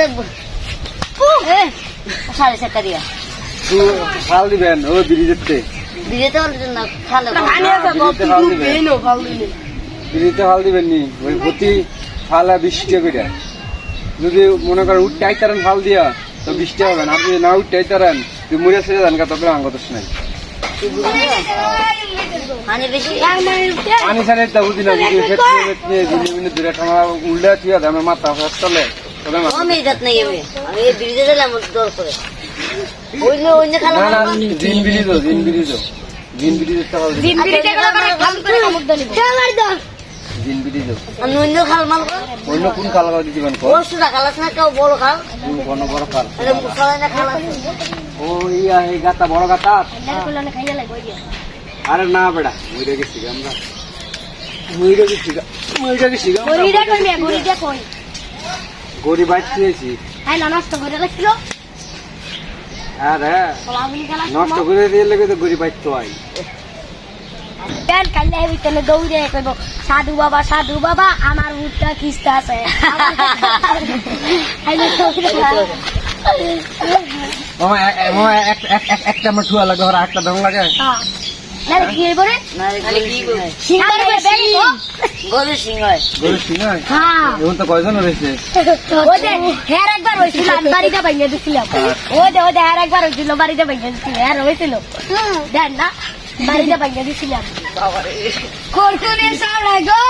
দেখব সাড়ে চারটা দিয়া। ফাল দিবেন ও ব্রিজেতে হলে না খালে ব্রিজেতে ফাল দিবেন। ফাল দিবেন নি ওই প্রতি ফালা বিশ টাকা করে যদি মনে করেন উঠতে আইতারেন ফাল দিয়া তো বিশ টাকা হবেন আপনি না উঠতে আইতারেন তুই মুড়ে ছেড়ে দেন কা তবে আঙ্গত নাই। মানে বেশি। পানি ছাড়ে বুঝি না যদি ফেট নিয়ে দিনে দূরে ঠান্ডা উল্টে থিয়া দেয় আমার মাথা চলে। আমি যাত নাই আমি। আমি এই ব্রিজে দিলাম দর করে। অন্য অন্য খালা না না দিন ব্রিজ দিন ব্রিজ দিন ব্রিজ ফাল দিবেন দিন ব্রিজ আমি অন্য খাল মাল অন্য কোন খাল গাও দিবেন কো বড় সুদা খাল আছে না কেউ বড় খাল? কোন বড় খাল? মুখালে না খাল ও ইয়া এই গাতা বড় গাতা আরে? না বেড়া মুইরে গেছি আমরা। মুইরে গেছি মুইরে গেছি আমরা। গড়ি আরে নষ্ট করে দিয়ে লেগে তো গড়ি বাইতে হয় সাধু বাবা সাধু বাবা আমার কিস্তা আছে। একটা আমার ঠুয়া লাগে আর একটা লাগে। কি করে না কি করে গরু সিং হয় গরু সিং হয়। হ্যাঁ এখন তো কয়জন রয়েছে? একবার বাড়িতে দিছিলাম একবার বাড়িতে দিছিল দেন না বাড়িতে দিছিলাম গো!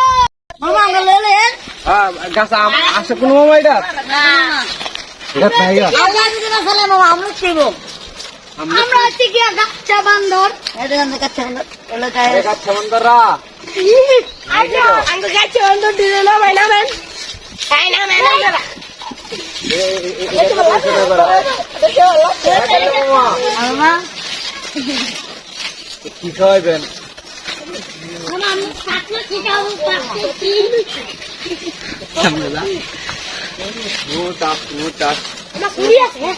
মামা হ্যাঁ গাছ আসে কোনো মামা এটা? না এটা পাই গা আমরা যদি না ফেলে মামা আমরা খাইব আমরা আমরা। হচ্ছে কি গাচ্চা বান্দর এটা কাছে আমরা। ওলা খাই গাছ সামন্তরা আচ্ছা আমরা গাচ্চা বান্দর দিলে না ভাই না ম্যান তাই না ম্যান মামা কি খাওয়াইবেন আমি সাথে শিখাবো পাচ্ছি মোটাস মোটাস আমার চুরি আছে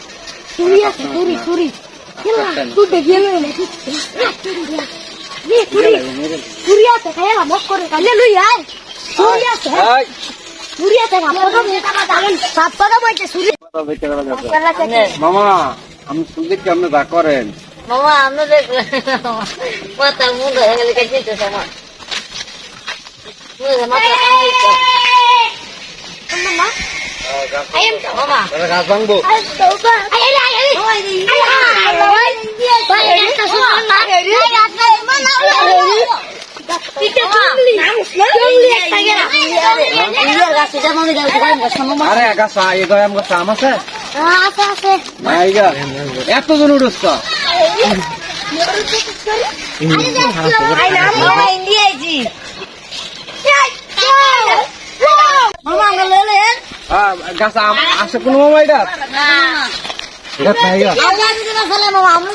চুরি আছে চুরি চুরি তুই দেখিয়ে নেই চুরি চুরি আছে খাই মক করে কালে লুই আয় চুরি আছে এই আছে সাত টাকা বইছে চুরি মামা আমি শুনতে কি আপনি যা করেন মামা আমরা দেখ মুন্ড হয়ে গেলে কাছে তো সমা মামা গাছ ভাঙবো আরে গাছ এই গাছ আমার আম আছে? এই গা এত জন উঠছ গাছ আসে কোনো মামা এটা এটা আমরা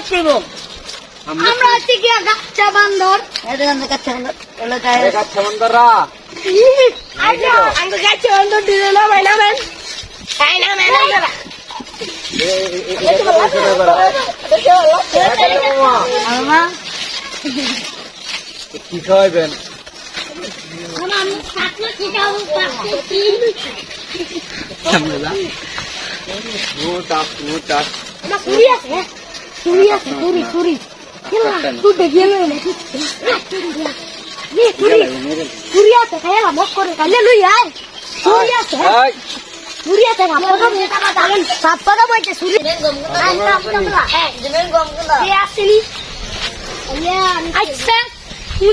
আমরা আমরা হচ্ছে কি গাচ্চা বান্দর। এটা আমরা কাছে আমরা ওলা খাই গাছ সামন্তরা আচ্ছা আমরা গাচ্চা বান্দর দিলে না ভাই না ম্যান তাই না ম্যান মামা। কি খাওয়াইবেন চুরি আছে চুরি আছে চুরি চুরি আচ্ছা।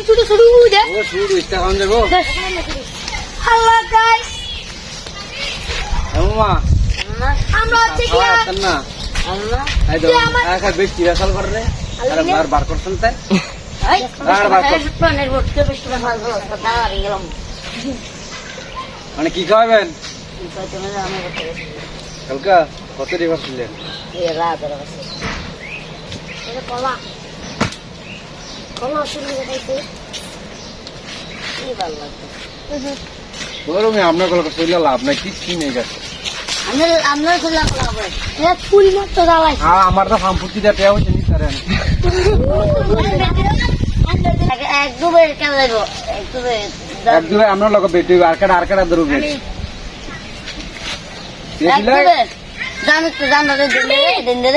শুধু শুরু দে। ও শুরু ইচ্ছা খাওয়ান যাব হ্যালো গাইস মামা। আমরা হচ্ছে কি না। আমরা এই তো একা বেশ চিরাসাল করে বার করছেন তাই? মানে কি খাওয়াবেন? কালকা কত রিভার ছিলেন? হয়েছে আপনার কলকা শরীরে লাভ নাই কিচ্ছু নেই গেছে আমরা এক পুরি মতো জ্বালাই আর আমার লোক বেটি আর কাটা আর কাটা ধরবে জানো তো জানো দিন দিন